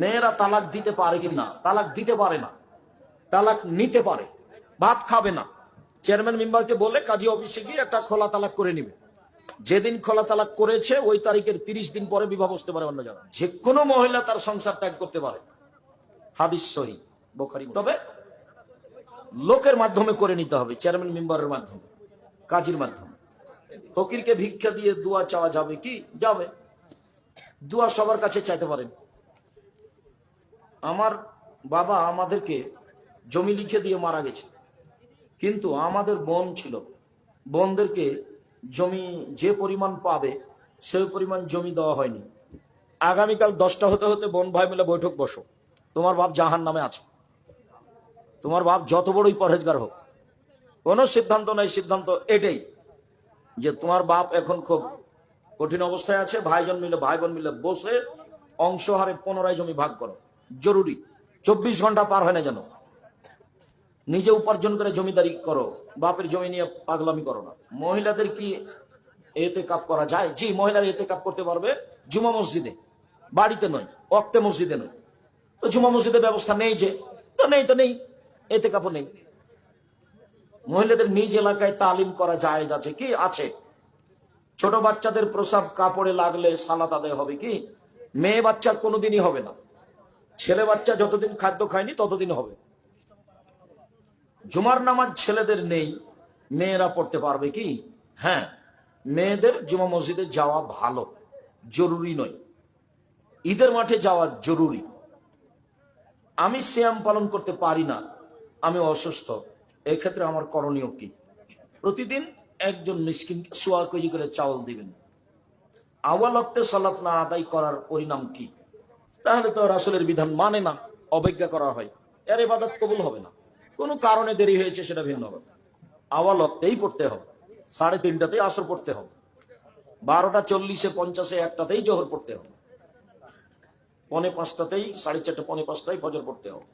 মেয়েরা তালাক দিতে পারে কি না? তালাক দিতে পারে না। তালাক নিতে পারে। ভাত খাবে না। চেয়ারম্যান মেম্বারকে বলে কাজী অফিসে গিয়ে একটা খোলা তালাক করে নিবে। যেদিন খোলা তালাক করেছে, ওই তারিখের তিরিশ দিন পরে বিবাহ বসতে পারে অন্য জায়গায়। যে কোনো মহিলা তার সংসার ত্যাগ করতে পারে। হাদিস সহি, বোখারি তবে লোকের মাধ্যমে করে নিতে হবে, চেয়ারম্যান মেম্বারের মাধ্যমে, কাজীর মাধ্যমে। ফকিরকে ভিক্ষা দিয়ে দোয়া চাওয়া যাবে কি? যাবে। দোয়া সবার কাছে চাইতে পারেন। আমার বাবা আমাদেরকে জমি লিখে দিয়ে মারা গেছে। কিন্তু আমাদের বোন ছিল। বোনদেরকে জমি যে পরিমাণ পাবে সেই পরিমাণ জমি দেওয়া হয়নি। আগামীকাল দশটা হতে হতে বোন ভাই মিলে বৈঠক বসো। তোমার বাপ জাহান নামে আছে। তোমার বাপ যত বড়ই পরহেজগার হোক, কোনো সিদ্ধান্ত নাই, সিদ্ধান্ত এটাই যে তোমার বাপ এখন খুব কঠিন অবস্থায় আছে, ভাইজন মিলে ভাই বোন মিলে বসে অংশ হারে পুনরায় জমি ভাগ করো। জরুরি। চব্বিশ ঘণ্টা পার হয় না যেন। নিজে উপার্জন করে জমিদারি করো, বাপের জমি নিয়ে পাগলামি করো না। মহিলাদের কি এতে কাপ করা যায়? জি, মহিলারা এতে কাপ করতে পারবে। জুমা মসজিদে। বাড়িতে নয়, অক্তে মসজিদে নয়। তো জুমা মসজিদের ব্যবস্থা নেই যে। তো নেই তো নেই। এতে কাপও নেই। মহিলাদের নিজ এলাকায় তালিম করা যায় আছে কি? আছে। ছোট বাচ্চাদের প্রসাব কাপড়ে লাগলে সালাত আদায় হবে কি? মেয়ে বাচ্চার কোনোদিনই হবে না। ছেলে বাচ্চা যতদিন খাদ্য খায়নি, ততদিন হবে। জুমার নামাজ ছেলেদের নেই, মেয়েরা পড়তে পারবে কি? হ্যাঁ মেয়েদের জুমা মসজিদে যাওয়া ভালো, জরুরি নয়। ঈদের মাঠে যাওয়া জরুরি। আমি শ্যাম পালন করতে পারি না, আমি অসুস্থ, এক্ষেত্রে আমার করণীয় কি? প্রতিদিন একজন মিসকিন সোয়া কেজি করে চাউল দিবেন। আওয়াল অক্তে সালাত না আদায় করার পরিণাম কি? তাহলে তো রাসুলের বিধান মানে না, অবজ্ঞা করা হয়। এর এবাদত কবুল হবে না। কোনো কারণে দেরি হয়েছে সেটা ভিন্ন কথা আওয়াল অক্তেই পড়তে হবে। সাড়ে তিনটাতেই আসর পড়তে হবে। বারোটা চল্লিশে, পঞ্চাশে, একটাতেই জহর পড়তে হবে। পনে পাঁচটাতেই, সাড়ে চারটে, পনে পাঁচটায় ফজর পড়তে হবে।